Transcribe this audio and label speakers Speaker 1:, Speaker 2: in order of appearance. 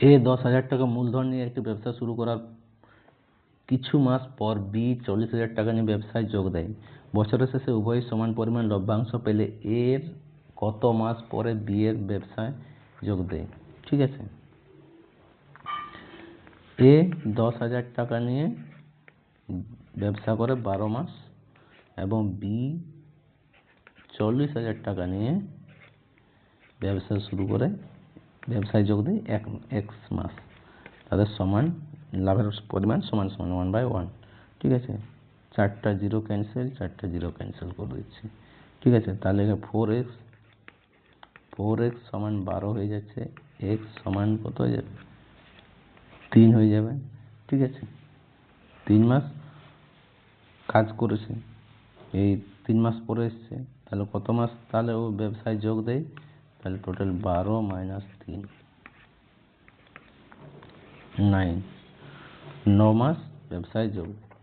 Speaker 1: এ দশ হাজার টাকা মূলধন নিয়ে একটি ব্যবসা শুরু করার কিছু মাস পর বি চল্লিশ হাজার টাকা নিয়ে ব্যবসায় যোগ দেয়। বছরের শেষে উভয়ই সমান পরিমাণ লভ্যাংশ পেলে এর কত মাস পরে বি এর ব্যবসায় যোগ দেয়? ঠিক আছে? এ দশ হাজার টাকা নিয়ে ব্যবসা করে বারো মাস এবং বি চল্লিশ হাজার টাকা নিয়ে ব্যবসা শুরু করে ব্যবসায় যোগ দেয় এক এক্স মাস। তাদের সমান, লাভের পরিমাণ সমান সমান ওয়ান বাই ওয়ান ঠিক আছে? চারটা জিরো ক্যান্সেল চারটা জিরো ক্যান্সেল করে দিচ্ছি। ঠিক আছে? তাহলে ফোর এক্স ফোর এক্স সমান বারো হয়ে যাচ্ছে। এক্স সমান কত হয়ে যাবে? তিন হয়ে যাবে। ঠিক আছে? তিন মাস কাজ করেছে। এই তিন মাস পরে এসছে। তাহলে কত মাস? তাহলে ও ব্যবসায় যোগ দেয় তাহলে টোটাল বারো মাইনাস তিন নাইন ন মাস ব্যবসায় যোগ দেয়